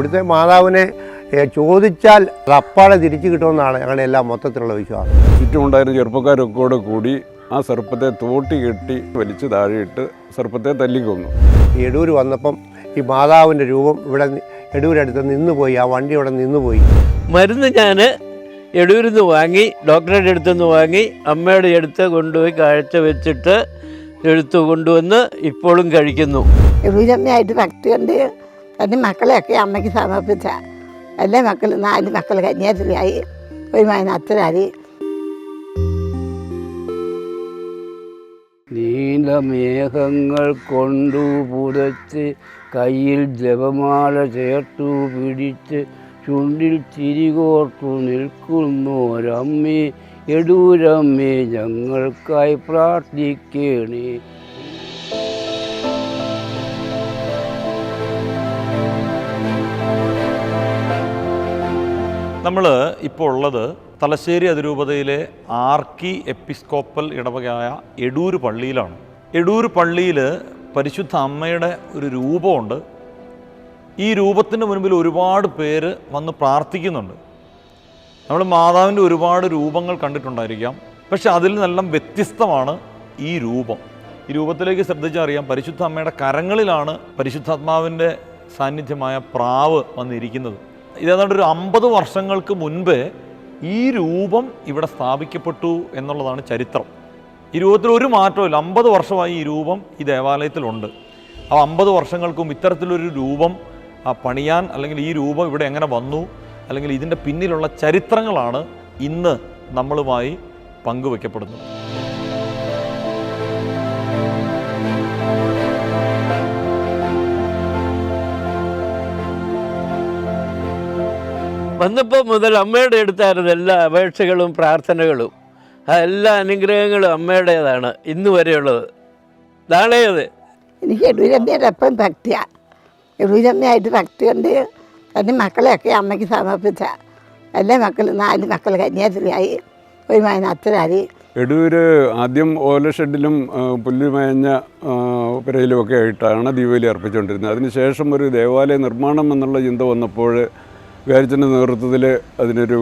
ഇവിടുത്തെ മാതാവിനെ ചോദിച്ചാൽ അത് അപ്പാടെ തിരിച്ചു കിട്ടുമെന്നാണ് ഞങ്ങളുടെ എല്ലാം മൊത്തത്തിലുള്ള വിശ്വാസം. ചുറ്റുമുണ്ടായിരുന്ന ചെറുപ്പക്കാരൊക്കെ കൂടെ കൂടി ആ സർപ്പത്തെ തോട്ടി കെട്ടി വലിച്ചു താഴെയിട്ട് സർപ്പത്തെ തല്ലിക്കൊന്നു. ഈ എടൂർ വന്നപ്പം ഈ മാതാവിന്റെ രൂപം ഇവിടെ എടൂരടുത്ത് നിന്നുപോയി ആ വണ്ടി ഇവിടെ നിന്നുപോയി. മരുന്ന് ഞാൻ എടൂരിൽ നിന്ന് വാങ്ങി ഡോക്ടറുടെ അടുത്ത് നിന്ന് വാങ്ങി അമ്മയുടെ അടുത്ത് കൊണ്ടുപോയി കാഴ്ച വെച്ചിട്ട് എടുത്തു കൊണ്ടുവന്ന് ഇപ്പോഴും കഴിക്കുന്നു. എടൂരമ്മയായിട്ട് ഭക്തി കൊണ്ട് എന്റെ മക്കളെയൊക്കെ അമ്മയ്ക്ക് സമർപ്പിച്ച എല്ലാ മക്കളും നാല് മക്കൾ കന്യാസ്ത്രീയായി ഒരു മകൻ അച്ഛനായി. നീലമേഘങ്ങൾ കൊണ്ടു പുതച്ച് കയ്യിൽ ജപമാല ചേർത്തു പിടിച്ച് ചുണ്ടിൽ ചിരികോർത്തു നിൽക്കുന്നോരമ്മേ എടൂരമ്മേ ഞങ്ങൾക്കായി പ്രാർത്ഥിക്കണേ. നമ്മൾ ഇപ്പോൾ ഉള്ളത് തലശ്ശേരി അതിരൂപതയിലെ ആർക്കി എപ്പിസ്കോപ്പൽ ഇടവകയായ എടൂര് പള്ളിയിലാണ്. എടൂര് പള്ളിയിൽ പരിശുദ്ധ അമ്മയുടെ ഒരു രൂപമുണ്ട്. ഈ രൂപത്തിന്റെ മുൻപിൽ ഒരുപാട് പേര് വന്ന് പ്രാർത്ഥിക്കുന്നുണ്ട്. നമ്മൾ മാതാവിന്റെ ഒരുപാട് രൂപങ്ങൾ കണ്ടിട്ടുണ്ടായിരിക്കാം. പക്ഷെ അതിൽ നിന്നെല്ലാം വ്യത്യസ്തമാണ് ഈ രൂപം. ഈ രൂപത്തിലേക്ക് ശ്രദ്ധിച്ചറിയാം പരിശുദ്ധ അമ്മയുടെ കരങ്ങളിലാണ് പരിശുദ്ധാത്മാവിന്റെ സാന്നിധ്യമായ പ്രാവ് വന്നിരിക്കുന്നത്. ഇതേതാണ്ട് ഒരു അമ്പത് വർഷങ്ങൾക്ക് മുൻപ് ഈ രൂപം ഇവിടെ സ്ഥാപിക്കപ്പെട്ടു എന്നുള്ളതാണ് ചരിത്രം. ഈ രൂപത്തിൽ ഒരു മാറ്റമില്ല അമ്പത് വർഷമായി ഈ രൂപം ഈ ദേവാലയത്തിലുണ്ട്. ആ അമ്പത് വർഷങ്ങൾക്കും ഇത്തരത്തിലൊരു രൂപം പണിയാൻ അല്ലെങ്കിൽ ഈ രൂപം ഇവിടെ എങ്ങനെ വന്നു അല്ലെങ്കിൽ ഇതിന്റെ പിന്നിലുള്ള ചരിത്രങ്ങളാണ് ഇന്ന് നമ്മളുമായി പങ്കുവെക്കപ്പെടുന്നത്. വന്നപ്പോൾ മുതൽ അമ്മയുടെ അടുത്തായിരുന്നു എല്ലാ അപേക്ഷകളും പ്രാർത്ഥനകളും. ആ എല്ലാ അനുഗ്രഹങ്ങളും അമ്മയുടേതാണ്. ഇന്ന് വരെയുള്ളത്. നാളെയത് എനിക്ക് എടൂരമ്മയുടെ എപ്പം ഭക്തിയാണ് എടൂരമ്മയായിട്ട് ഭക്തി കൊണ്ട് എന്റെ മക്കളെയൊക്കെ അമ്മയ്ക്ക് സമർപ്പിച്ച. എല്ലാ മക്കളും നാല് മക്കൾ കന്യാസ്ത്രീയായി. ഒരു മകൻ അച്ഛനായി. എടൂര് ആദ്യം ഓല ഷെഡിലും ആ, പുല്ലുമേഞ്ഞ പുരയിലുമൊക്കെ ആയിട്ടാണ് ദീപാവലി അർപ്പിച്ചുകൊണ്ടിരുന്നത്. അതിനുശേഷം ഒരു ദേവാലയ നിർമ്മാണം എന്നുള്ള ചിന്ത വന്നപ്പോൾ വികാരിച്ചന്റെ നേതൃത്വത്തിൽ അതിനൊരു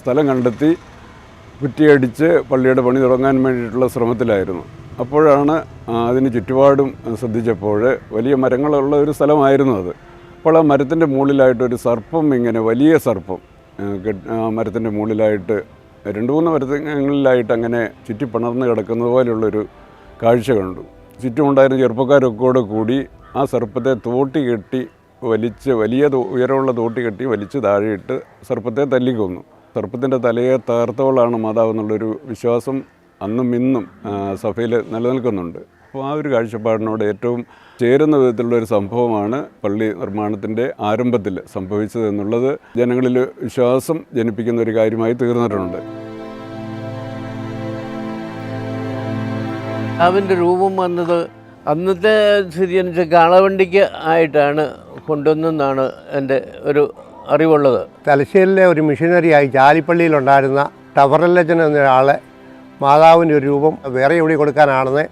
സ്ഥലം കണ്ടെത്തി കുറ്റിയടിച്ച് പള്ളിയുടെ പണി തുടങ്ങാൻ വേണ്ടിയിട്ടുള്ള ശ്രമത്തിലായിരുന്നു. അപ്പോഴാണ് അതിന് ചുറ്റുപാടും ശ്രദ്ധിച്ചപ്പോൾ വലിയ മരങ്ങളുള്ള ഒരു സ്ഥലമായിരുന്നു അത്. അപ്പോൾ ആ മരത്തിന്റെ മുകളിലായിട്ടൊരു സർപ്പം ഇങ്ങനെ വലിയ സർപ്പം മരത്തിന്റെ മുകളിലായിട്ട് രണ്ട് മൂന്ന് മരത്തിങ്ങളിലായിട്ട് അങ്ങനെ ചുറ്റി പണർന്ന് കിടക്കുന്നത് പോലെയുള്ളൊരു കാഴ്ച കണ്ടു. ചുറ്റുമുണ്ടായിരുന്ന ചെറുപ്പക്കാരൊക്കെ കൂടെ കൂടി ആ സർപ്പത്തെ തോട്ടി കെട്ടി വലിച്ച് വലിയ ഉയരമുള്ള തോട്ടി കെട്ടി വലിച്ച് താഴെയിട്ട് സർപ്പത്തെ തല്ലിക്കൊന്നു സർപ്പത്തിന്റെ തലയെ തകർത്തോളാണ് മാതാവ് എന്നുള്ളൊരു വിശ്വാസം അന്നും ഇന്നും സഭയിൽ നിലനിൽക്കുന്നുണ്ട്. അപ്പോൾ ആ ഒരു കാഴ്ചപ്പാടിനോട് ഏറ്റവും ചേരുന്ന വിധത്തിലുള്ള ഒരു സംഭവമാണ് പള്ളി നിർമ്മാണത്തിന്റെ ആരംഭത്തിൽ സംഭവിച്ചത് എന്നുള്ളത് ജനങ്ങളിൽ വിശ്വാസം ജനിപ്പിക്കുന്ന ഒരു കാര്യമായി തീർന്നിട്ടുണ്ട്. അവന്റെ രൂപം വന്നത് അന്നത്തെ സ്ഥിതി അനുസരിച്ച് കാളവണ്ടിക്ക് ആയിട്ടാണ് കൊണ്ടുവന്നെന്നാണ് എന്റെ ഒരു അറിവുള്ളത്. തലശ്ശേരിലെ ഒരു മിഷനറിയായി ചാലിപ്പള്ളിയിലുണ്ടായിരുന്ന ടവറല്ലച്ചൻ എന്നൊരാളെ മാതാവിന്റെ ഒരു രൂപം വേറെ എവിടെ കൊടുക്കാനാണെന്ന്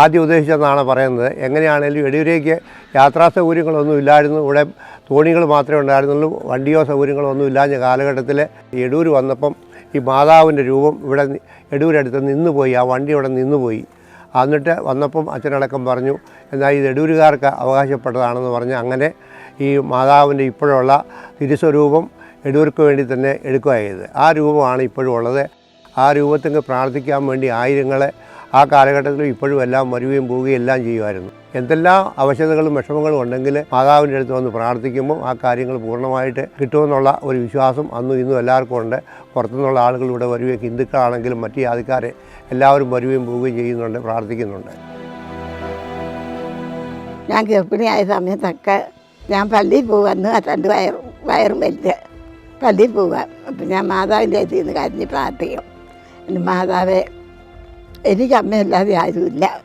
ആദ്യം ഉദ്ദേശിച്ചെന്നാണ് പറയുന്നത്. എങ്ങനെയാണേലും എടിയൂരേക്ക് യാത്രാ സൗകര്യങ്ങളൊന്നും ഇല്ലായിരുന്നു. ഇവിടെ തോണികൾ മാത്രമേ ഉണ്ടായിരുന്നുള്ളൂ. വണ്ടിയോ സൗകര്യങ്ങളോ ഒന്നും ഇല്ലാഞ്ഞ കാലഘട്ടത്തിൽ എടൂർ വന്നപ്പം ഈ മാതാവിന്റെ രൂപം ഇവിടെ എടൂരടുത്ത് നിന്ന് പോയി ആ വണ്ടി ഇവിടെ നിന്ന് പോയി എന്നിട്ട് വന്നപ്പം അച്ഛനടക്കം പറഞ്ഞു എന്നാൽ ഇത് എടൂരുകാർക്ക് അവകാശപ്പെട്ടതാണെന്ന് പറഞ്ഞ് അങ്ങനെ ഈ മാതാവിന്റെ ഇപ്പോഴുള്ള തിരുസ്വരൂപം എടൂർക്ക് വേണ്ടി തന്നെ എടുക്കുകയായത്. ആ രൂപമാണ് ഇപ്പോഴും ഉള്ളത്. ആ രൂപത്തിന് പ്രാർത്ഥിക്കാൻ വേണ്ടി ആയിരങ്ങളെ ആ കാലഘട്ടത്തിലും ഇപ്പോഴും എല്ലാം വരികയും പോവുകയും എല്ലാം ചെയ്യുമായിരുന്നു. എന്തെല്ലാം അവശതകളും വിഷമങ്ങളും ഉണ്ടെങ്കിൽ മാതാവിന്റെ അടുത്ത് വന്ന് പ്രാർത്ഥിക്കുമ്പോൾ ആ കാര്യങ്ങൾ പൂർണമായിട്ട് കിട്ടുമെന്നുള്ള ഒരു വിശ്വാസം അന്നും ഇന്നും എല്ലാവർക്കും ഉണ്ട്. പുറത്തുനിന്നുള്ള ആളുകൾ ഇവിടെ വരികയും ഹിന്ദുക്കളാണെങ്കിലും മറ്റു ജാതിക്കാരെ എല്ലാവരും വരികയും പോവുകയും ചെയ്യുന്നുണ്ട് പ്രാർത്ഥിക്കുന്നുണ്ട്. ഞാൻ ഗർഭിണിയായ സമയത്തൊക്കെ ഞാൻ പള്ളിയിൽ പോവാന്ന് രണ്ട് വയറും വയറും വലിയ. പള്ളിയിൽ പോവാം അപ്പം ഞാൻ മാതാവിന്റെ അടുത്ത് നിന്ന് കരഞ്ഞ് പ്രാർത്ഥിക്കും. എന്റെ മാതാവെ എനിക്ക് അമ്മയല്ലാതെ ആരുമില്ല.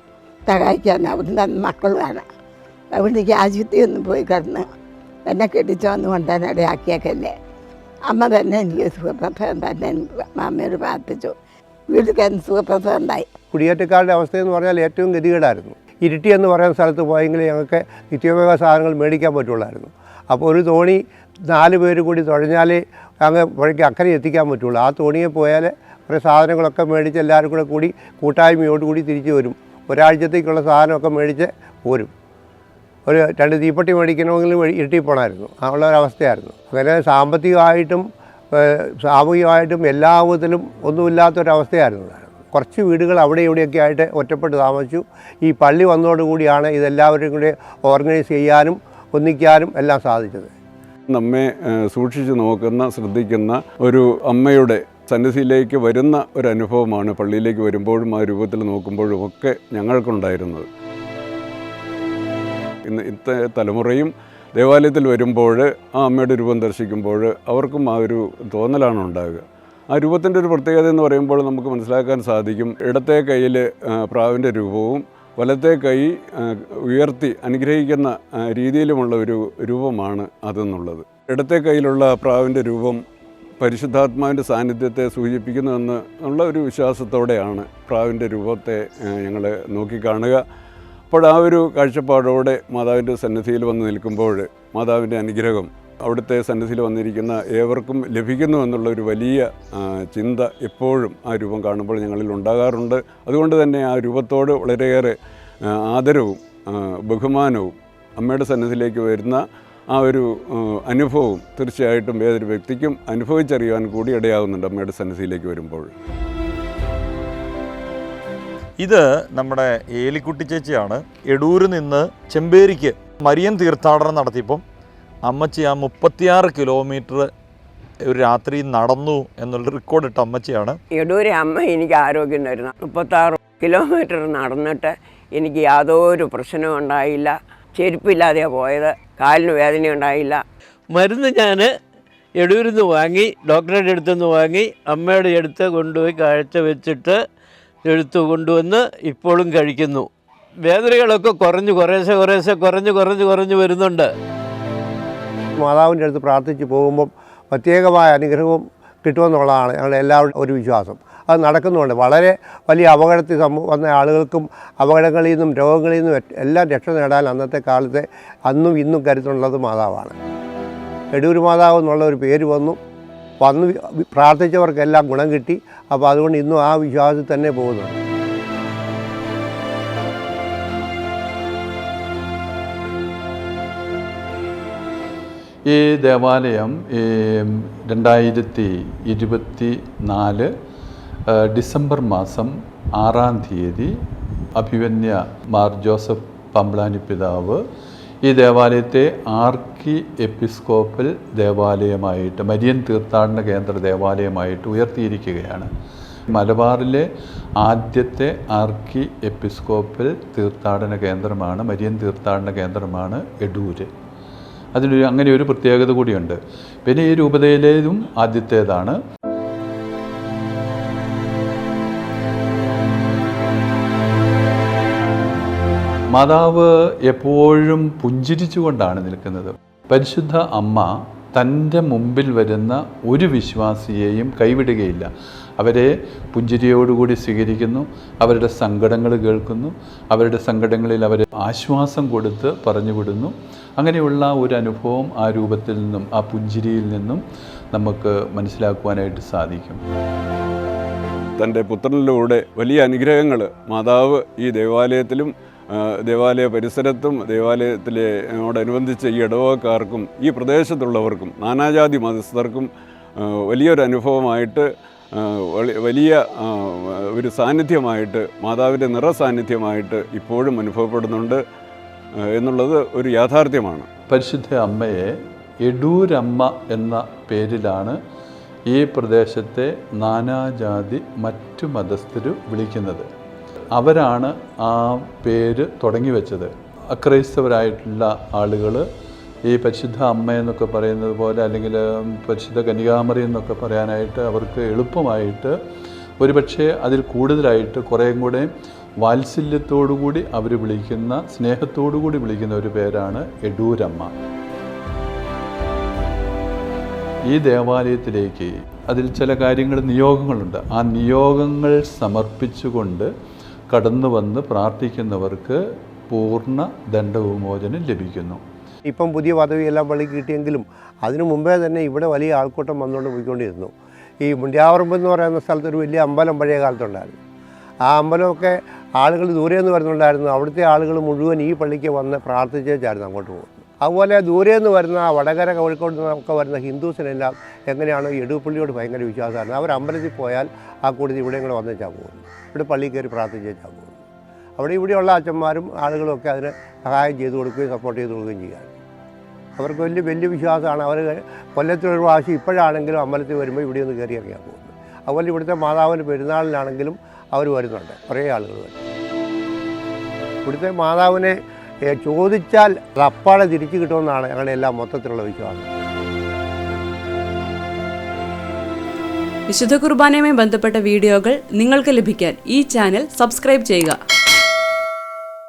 സഹായിക്കാൻ അവിടുന്ന് അന്ന് അതുകൊണ്ട് എനിക്ക് ആശുപത്രി ഒന്നും പോയി കിടന്ന് എന്നെ കെട്ടിച്ചോന്ന് കൊണ്ടുവന്ന് ഇടയാക്കിയേക്കല്ലേ. അമ്മ തന്നെ എനിക്ക് സുഖപ്രസവം തന്നെ അമ്മയോട് പ്രാർത്ഥിച്ചു. വീട്ടിൽ സുഖപ്രസവം ഉണ്ടായി. കുടിയേറ്റക്കാരുടെ അവസ്ഥയെന്ന് പറഞ്ഞാൽ ഏറ്റവും ഗതികേടായിരുന്നു. ഇരുട്ടി എന്ന് പറയുന്ന സ്ഥലത്ത് പോയെങ്കിൽ ഞങ്ങൾക്ക് നിത്യോപയോഗ സാധനങ്ങൾ മേടിക്കാൻ പറ്റുള്ളായിരുന്നു. അപ്പോൾ ഒരു തോണി നാല് പേര് കൂടി തുഴഞ്ഞാലേ അങ്ങ് പുഴയ്ക്ക് അക്കരെ എത്തിക്കാൻ പറ്റുള്ളൂ. ആ തോണിയെ പോയാൽ കുറേ സാധനങ്ങളൊക്കെ മേടിച്ച് എല്ലാവരും കൂടെ കൂടി കൂട്ടായ്മയോട് കൂടി തിരിച്ചു വരും. ഒരാഴ്ചത്തേക്കുള്ള സാധനമൊക്കെ മേടിച്ച് പോരും. ഒരു രണ്ട് തീപ്പെട്ടി മേടിക്കണമെങ്കിൽ ഇരട്ടി ഇരുട്ടി പോകണമായിരുന്നു ഉള്ള ഒരവസ്ഥയായിരുന്നു അങ്ങനെ സാമ്പത്തികമായിട്ടും സാമൂഹികമായിട്ടും എല്ലാ വിധത്തിലും ഒന്നുമില്ലാത്തൊരവസ്ഥയായിരുന്നു. കുറച്ച് വീടുകൾ അവിടെ ഇവിടെയൊക്കെ ആയിട്ട് ഒറ്റപ്പെട്ട് താമസിച്ചു. ഈ പള്ളി വന്നതോടുകൂടിയാണ് ഇതെല്ലാവരും കൂടി ഓർഗനൈസ് ചെയ്യാനും ഒന്നിക്കാനും എല്ലാം സാധിച്ചത്. നമ്മെ സൂക്ഷിച്ചു നോക്കുന്ന ശ്രദ്ധിക്കുന്ന ഒരു അമ്മയുടെ സന്നിധിയിലേക്ക് വരുന്ന ഒരു അനുഭവമാണ് പള്ളിയിലേക്ക് വരുമ്പോഴും ആ രൂപത്തിൽ നോക്കുമ്പോഴും ഒക്കെ ഞങ്ങൾക്കുണ്ടായിരുന്നത്. ഇന്ന് ഇത്തെ തലമുറയും ദേവാലയത്തിൽ വരുമ്പോൾ ആ അമ്മയുടെ രൂപം ദർശിക്കുമ്പോൾ അവർക്കും ആ ഒരു തോന്നലാണ് ഉണ്ടാകുക ആ രൂപത്തിന്റെ ഒരു പ്രത്യേകത എന്ന് പറയുമ്പോൾ നമുക്ക് മനസ്സിലാക്കാൻ സാധിക്കും. ഇടത്തെ കയ്യിൽ പ്രാവിന്റെ രൂപവും വലത്തെ കൈ ഉയർത്തി അനുഗ്രഹിക്കുന്ന രീതിയിലുമുള്ള ഒരു രൂപമാണ് അതെന്നുള്ളത്. ഇടത്തെ കയ്യിലുള്ള പ്രാവിന്റെ രൂപം പരിശുദ്ധാത്മാവിന്റെ സാന്നിധ്യത്തെ സൂചിപ്പിക്കുന്നുവെന്ന് ഉള്ള ഒരു വിശ്വാസത്തോടെയാണ് പ്രാവിന്റെ രൂപത്തെ ഞങ്ങൾ നോക്കിക്കാണുക. അപ്പോൾ ആ ഒരു കാഴ്ചപ്പാടോടെ മാതാവിന്റെ സന്നിധിയിൽ വന്ന് നിൽക്കുമ്പോൾ മാതാവിന്റെ അനുഗ്രഹം അവിടുത്തെ സന്നിധിയിൽ വന്നിരിക്കുന്ന ഏവർക്കും ലഭിക്കുന്നു എന്നുള്ള ഒരു വലിയ ചിന്ത എപ്പോഴും ആ രൂപം കാണുമ്പോൾ ഞങ്ങളിൽ ഉണ്ടാകാറുണ്ട്. അതുകൊണ്ട് തന്നെ ആ രൂപത്തോട് വളരെയേറെ ആദരവും ബഹുമാനവും അമ്മയുടെ സന്നിധിയിലേക്ക് വരുന്ന ആ ഒരു അനുഭവം തീർച്ചയായിട്ടും ഏതൊരു വ്യക്തിക്കും അനുഭവിച്ചറിയാൻ കൂടി ഇടയാകുന്നുണ്ട് അമ്മയുടെ സന്നിധിയിലേക്ക് വരുമ്പോൾ. ഇത് നമ്മുടെ ഏലിക്കുട്ടി ചേച്ചിയാണ്. എടൂരിൽ നിന്ന് ചെമ്പേരിക്ക് മരിയൻ തീർത്ഥാടനം നടത്തിയപ്പം അമ്മച്ചി ആ മുപ്പത്തിയാറ് കിലോമീറ്റർ ഒരു രാത്രി നടന്നു എന്നുള്ള റെക്കോർഡ് ഇട്ട അമ്മച്ചിയാണ്. എടൂരെ അമ്മ എനിക്ക് ആരോഗ്യം തരുന്ന. മുപ്പത്താറ് കിലോമീറ്റർ നടന്നിട്ട് എനിക്ക് യാതൊരു പ്രശ്നവും ഉണ്ടായില്ല. ചെരുപ്പില്ലാതെയാണ് പോയത്. കാലിന് വേദന ഉണ്ടായില്ല. മരുന്ന് ഞാൻ എടൂരിൽ നിന്ന് വാങ്ങി ഡോക്ടറുടെ അടുത്തു നിന്ന് വാങ്ങി അമ്മയുടെ അടുത്ത് കൊണ്ടുപോയി കാഴ്ച വെച്ചിട്ട് എടുത്തു കൊണ്ടുവന്ന് ഇപ്പോഴും കഴിക്കുന്നു. വേദനകളൊക്കെ കുറഞ്ഞ് കുറേശ്ശെ കുറേശ്ശെ കുറഞ്ഞ് കുറഞ്ഞ് കുറഞ്ഞ് വരുന്നുണ്ട്. മാതാവിന്റെ അടുത്ത് പ്രാർത്ഥിച്ച് പോകുമ്പം പ്രത്യേകമായ അനുഗ്രഹവും കിട്ടുമെന്നുള്ളതാണ് ഞങ്ങളുടെ എല്ലാവരും ഒരു വിശ്വാസം. അത് നടക്കുന്നുണ്ട്. വളരെ വലിയ അപകടത്തിൽ വന്ന ആളുകൾക്കും അപകടങ്ങളിൽ നിന്നും രോഗങ്ങളിൽ നിന്നും എല്ലാം രക്ഷ നേടാൻ അന്നത്തെ കാലത്തെ അന്നും ഇന്നും കരുത്തുള്ളത് മാതാവാണ്. എടൂർ മാതാവ് എന്നുള്ള ഒരു പേര് വന്നു. വന്ന് പ്രാർത്ഥിച്ചവർക്കെല്ലാം ഗുണം കിട്ടി. അപ്പോൾ അതുകൊണ്ട് ഇന്നും ആ വിശ്വാസത്തിൽ തന്നെ പോകുന്നുണ്ട്. ഈ ദേവാലയം ഈ രണ്ടായിരത്തി ഇരുപത്തി നാല് ഡിസംബർ മാസം ആറാം തീയതി അഭിവന്യ മാർ ജോസഫ് പമ്പ്ലാനി പിതാവ് ഈ ദേവാലയത്തെ ആർക്കി എപ്പിസ്കോപ്പൽ ദേവാലയമായിട്ട് മരിയൻ തീർത്ഥാടന കേന്ദ്ര ദേവാലയമായിട്ട് ഉയർത്തിയിരിക്കുകയാണ്. മലബാറിലെ ആദ്യത്തെ ആർക്കി എപ്പിസ്കോപ്പൽ തീർത്ഥാടന കേന്ദ്രമാണ് മരിയൻ തീർത്ഥാടന കേന്ദ്രമാണ് എടൂര്. അതിനൊരു അങ്ങനെ ഒരു പ്രത്യേകത കൂടിയുണ്ട്. പിന്നെ ഈ രൂപതയിലേതും ആദ്യത്തേതാണ്. മാതാവ് എപ്പോഴും പുഞ്ചിരിച്ചുകൊണ്ടാണ് നിൽക്കുന്നത്. പരിശുദ്ധ അമ്മ തന്റെ മുമ്പിൽ വരുന്ന ഒരു വിശ്വാസിയെയും കൈവിടുകയില്ല. അവരെ പുഞ്ചിരിയോടുകൂടി സ്വീകരിക്കുന്നു അവരുടെ സങ്കടങ്ങൾ കേൾക്കുന്നു അവരുടെ സങ്കടങ്ങളിൽ അവരെ ആശ്വാസം കൊടുത്ത് പറഞ്ഞുവിടുന്നു. അങ്ങനെയുള്ള ഒരു അനുഭവം ആ രൂപത്തിൽ നിന്നും ആ പുഞ്ചിരിയിൽ നിന്നും നമുക്ക് മനസ്സിലാക്കുവാനായിട്ട് സാധിക്കും. തന്റെ പുത്രനിലൂടെ വലിയ അനുഗ്രഹങ്ങൾ മാതാവ് ഈ ദേവാലയത്തിലും ദേവാലയ പരിസരത്തും ദേവാലയത്തിലോടനുബന്ധിച്ച് ഈ ഇടവക്കാർക്കും ഈ പ്രദേശത്തുള്ളവർക്കും നാനാജാതി മതസ്ഥർക്കും വലിയൊരു അനുഭവമായിട്ട് വലിയ ഒരു സാന്നിധ്യമായിട്ട് മാതാവിന്റെ നിറസാന്നിധ്യമായിട്ട് ഇപ്പോഴും അനുഭവപ്പെടുന്നുണ്ട്. എന്നുള്ളത് ഒരു യാഥാർത്ഥ്യമാണ്. പരിശുദ്ധ അമ്മയെ എടൂരമ്മ എന്ന പേരിലാണ് ഈ പ്രദേശത്തെ നാനാജാതി മറ്റു മതസ്ഥർ വിളിക്കുന്നത്. അവരാണ് ആ പേര് തുടങ്ങി വെച്ചത്. അക്രൈസ്തവരായിട്ടുള്ള ആളുകൾ ഈ പരിശുദ്ധ അമ്മ എന്നൊക്കെ പറയുന്നത് പോലെ അല്ലെങ്കിൽ പരിശുദ്ധ കനികാമറി എന്നൊക്കെ പറയാനായിട്ട് അവർക്ക് എളുപ്പമായിട്ട് ഒരുപക്ഷെ അതിൽ കൂടുതലായിട്ട് കുറേയും കൂടെ വാത്സല്യത്തോടുകൂടി അവർ വിളിക്കുന്ന സ്നേഹത്തോടുകൂടി വിളിക്കുന്ന ഒരു പേരാണ് എടൂരമ്മ. ഈ ദേവാലയത്തിലേക്ക് അതിൽ ചില കാര്യങ്ങൾ നിയോഗങ്ങളുണ്ട്. ആ നിയോഗങ്ങൾ സമർപ്പിച്ചുകൊണ്ട് കടന്നു വന്ന് പ്രാർത്ഥിക്കുന്നവർക്ക് പൂർണ ദണ്ഡവിമോചനം ലഭിക്കുന്നു. ഇപ്പം പുതിയ പദവിയെല്ലാം പള്ളി കിട്ടിയെങ്കിലും അതിനു മുമ്പേ തന്നെ ഇവിടെ വലിയ ആൾക്കൂട്ടം വന്നുകൊണ്ട് പോയിക്കൊണ്ടിരുന്നു. ഈ മുണ്ടിയാവറമ്പ് എന്ന് പറയുന്ന സ്ഥലത്ത് ഒരു വലിയ അമ്പലം പഴയ കാലത്തുണ്ടായിരുന്നു. ആ അമ്പലമൊക്കെ ആളുകൾ ദൂരെ നിന്ന് വരുന്നുണ്ടായിരുന്നു. അവിടുത്തെ ആളുകൾ മുഴുവൻ ഈ പള്ളിക്ക് വന്ന് പ്രാർത്ഥിച്ചേച്ചായിരുന്നു അങ്ങോട്ട് പോകുന്നത്. അതുപോലെ ദൂരെ നിന്ന് വരുന്ന വടകര കോഴിക്കോട് നിന്നൊക്കെ വരുന്ന ഹിന്ദുസിനെല്ലാം എങ്ങനെയാണ് എടുപ്പള്ളിയോട് ഭയങ്കര വിശ്വാസമായിരുന്നു. അവർ അമ്പലത്തിൽ പോയാൽ ആ കൂട്ടത്തിൽ ഇവിടെ ഇങ്ങനെ വന്നേച്ചാൽ പോകും ഇവിടെ പള്ളിയിൽ കയറി പ്രാർത്ഥിച്ചേച്ചാൽ പോകും അവിടെ ഇവിടെയുള്ള അച്ഛന്മാരും ആളുകളും ഒക്കെ അതിന് സഹായം ചെയ്തു കൊടുക്കുകയും സപ്പോർട്ട് ചെയ്ത് കൊടുക്കുകയും ചെയ്യാറ് അവർക്ക് വലിയ വലിയ വിശ്വാസമാണ്. അവർ കൊല്ലത്തിലൊരു പ്രാവശ്യം ഇപ്പോഴാണെങ്കിലും അമ്പലത്തിൽ വരുമ്പോൾ ഇവിടെ ഒന്ന് കയറി ഇറങ്ങിയാൽ പോകുന്നത് അതുപോലെ ഇവിടുത്തെ മാതാവിന്റെ പെരുന്നാളിനാണെങ്കിലും അവർ വരുന്നുണ്ട്. കുറേ ആളുകൾ വരും ഇവിടുത്തെ മാതാവിനെ ചോദിച്ചാൽ അത് തിരിച്ചു കിട്ടുമെന്നാണ് ഞങ്ങളുടെ എല്ലാ മൊത്തത്തിലുള്ള വിശ്വാസം. വിശുദ്ധ കുർബാനയുമായി ബന്ധപ്പെട്ട വീഡിയോകൾ നിങ്ങൾക്ക് ലഭിക്കാൻ ഈ ചാനൽ സബ്സ്ക്രൈബ് ചെയ്യുക.